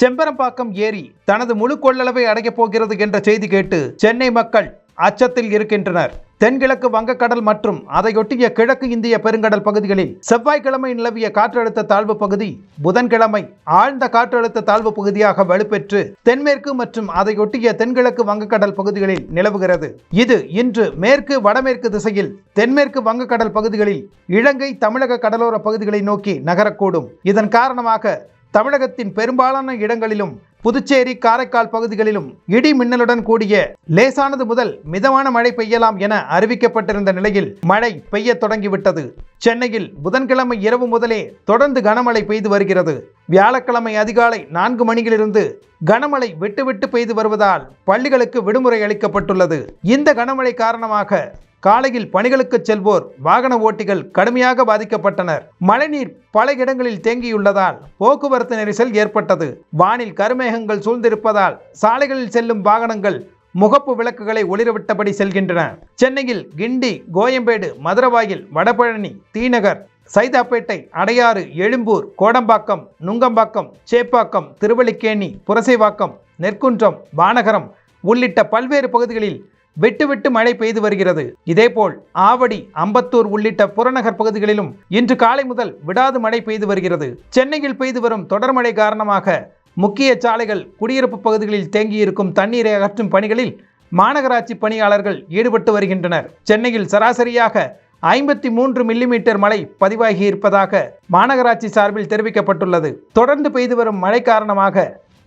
செம்பரம்பாக்கம் ஏரி தனது முழு கொள்ளளவை அடையப் போகிறது என்ற செய்தி கேட்டு சென்னை மக்கள் அச்சத்தில் இருக்கின்றனர். தென்கிழக்கு வங்கக்கடல் மற்றும் அதையொட்டிய கிழக்கு இந்திய பெருங்கடல் பகுதிகளில் செவ்வாய்க்கிழமை நிலவிய காற்றழுத்த தாழ்வு பகுதி புதன்கிழமை ஆழ்ந்த காற்றழுத்த தாழ்வு பகுதியாக வலுப்பெற்று தென்மேற்கு மற்றும் அதையொட்டிய தென்கிழக்கு வங்கக்கடல் பகுதிகளில் நிலவுகிறது. இது இன்று மேற்கு வடமேற்கு திசையில் தென்மேற்கு வங்கக்கடல் பகுதிகளில் இலங்கை தமிழக கடலோர பகுதிகளை நோக்கி நகரக்கூடும். இதன் காரணமாக தமிழகத்தின் பெரும்பாலான இடங்களிலும் புதுச்சேரி காரைக்கால் பகுதிகளிலும் இடி மின்னலுடன் கூடிய லேசானது முதல் மிதமான மழை பெய்யலாம் என அறிவிக்கப்பட்டிருந்த நிலையில் மழை பெய்ய தொடங்கிவிட்டது. சென்னையில் புதன்கிழமை இரவு முதலே தொடர்ந்து கனமழை பெய்து வருகிறது. வியாழக்கிழமை அதிகாலை நான்கு மணியிலிருந்து கனமழை விட்டுவிட்டு பெய்து வருவதால் பள்ளிகளுக்கு விடுமுறை அளிக்கப்பட்டுள்ளது. இந்த கனமழை காரணமாக காலையில் பணிகளுக்கு செல்வோர் வாகன ஓட்டிகள் கடுமையாக பாதிக்கப்பட்டனர். மழைநீர் பல இடங்களில் தேங்கியுள்ளதால் போக்குவரத்து நெரிசல் ஏற்பட்டது. வானில் கருமேகங்கள் சூழ்ந்திருப்பதால் சாலைகளில் செல்லும் வாகனங்கள் முகப்பு விளக்குகளை ஒளிரவிட்டபடி செல்கின்றன. சென்னையில் கிண்டி கோயம்பேடு மதுரவாயில் வடபழனி தீநகர் சைதாப்பேட்டை அடையாறு எழும்பூர் கோடம்பாக்கம் நுங்கம்பாக்கம் சேப்பாக்கம் திருவள்ளிக்கேணி புரசைவாக்கம் நெற்குன்றம் வானகரம் உள்ளிட்ட பல்வேறு பகுதிகளில் விட்டுவிட்டு மழை பெய்து வருகிறது. இதேபோல் ஆவடி அம்பத்தூர் உள்ளிட்ட புறநகர் பகுதிகளிலும் இன்று காலை முதல் விடாது மழை பெய்து வருகிறது. சென்னையில் பெய்து வரும் தொடர் மழை காரணமாக முக்கிய சாலைகள் குடியிருப்பு பகுதிகளில் தேங்கியிருக்கும் தண்ணீரை அகற்றும் பணிகளில் மாநகராட்சி பணியாளர்கள் ஈடுபட்டு வருகின்றனர். சென்னையில் சராசரியாக ஐம்பத்தி மூன்று மில்லிமீட்டர் மழை பதிவாகி இருப்பதாக மாநகராட்சி சார்பில் தெரிவிக்கப்பட்டுள்ளது. தொடர்ந்து பெய்து வரும் மழை காரணமாக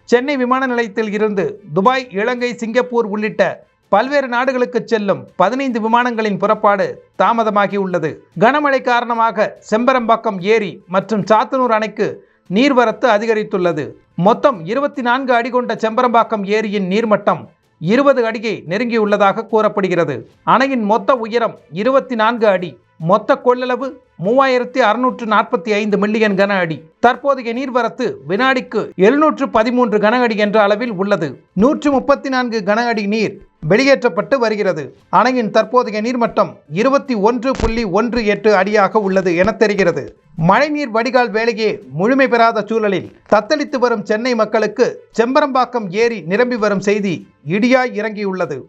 சென்னை விமான நிலையத்தில் இருந்து துபாய் இலங்கை சிங்கப்பூர் உள்ளிட்ட பல்வேறு நாடுகளுக்கு செல்லும் பதினைந்து விமானங்களின் புறப்பாடு தாமதமாகி உள்ளது. கனமழை காரணமாக செம்பரம்பாக்கம் ஏரி மற்றும் சாத்தனூர் அணைக்கு நீர்வரத்து அதிகரித்துள்ளது. மொத்தம் இருபத்தி நான்கு அடி கொண்ட செம்பரம்பாக்கம் ஏரியின் நீர்மட்டம் இருபது அடியை நெருங்கியுள்ளதாக கூறப்படுகிறது. அணையின் மொத்த உயரம் இருபத்தி நான்கு அடி. மொத்த கொள்ளளவு மூவாயிரத்தி அறுநூற்று நாற்பத்தி ஐந்து மில்லியன் கன அடி. தற்போதைய நீர்வரத்து வினாடிக்கு எழுநூற்று பதிமூன்று கன அடி என்ற அளவில் உள்ளது. நூற்று முப்பத்தி நான்கு கன அடி நீர் வெளியேற்றப்பட்டு வருகிறது. அணையின் தற்போதைய நீர்மட்டம் இருபத்தி ஒன்று புள்ளி ஒன்று எட்டு அடியாக உள்ளது என தெரிகிறது. மழைநீர் வடிகால் வேலையே முழுமை பெறாத சூழலில் தத்தளித்து வரும் சென்னை மக்களுக்கு செம்பரம்பாக்கம் ஏரி நிரம்பி வரும் செய்தி இடியாய் இறங்கியுள்ளது.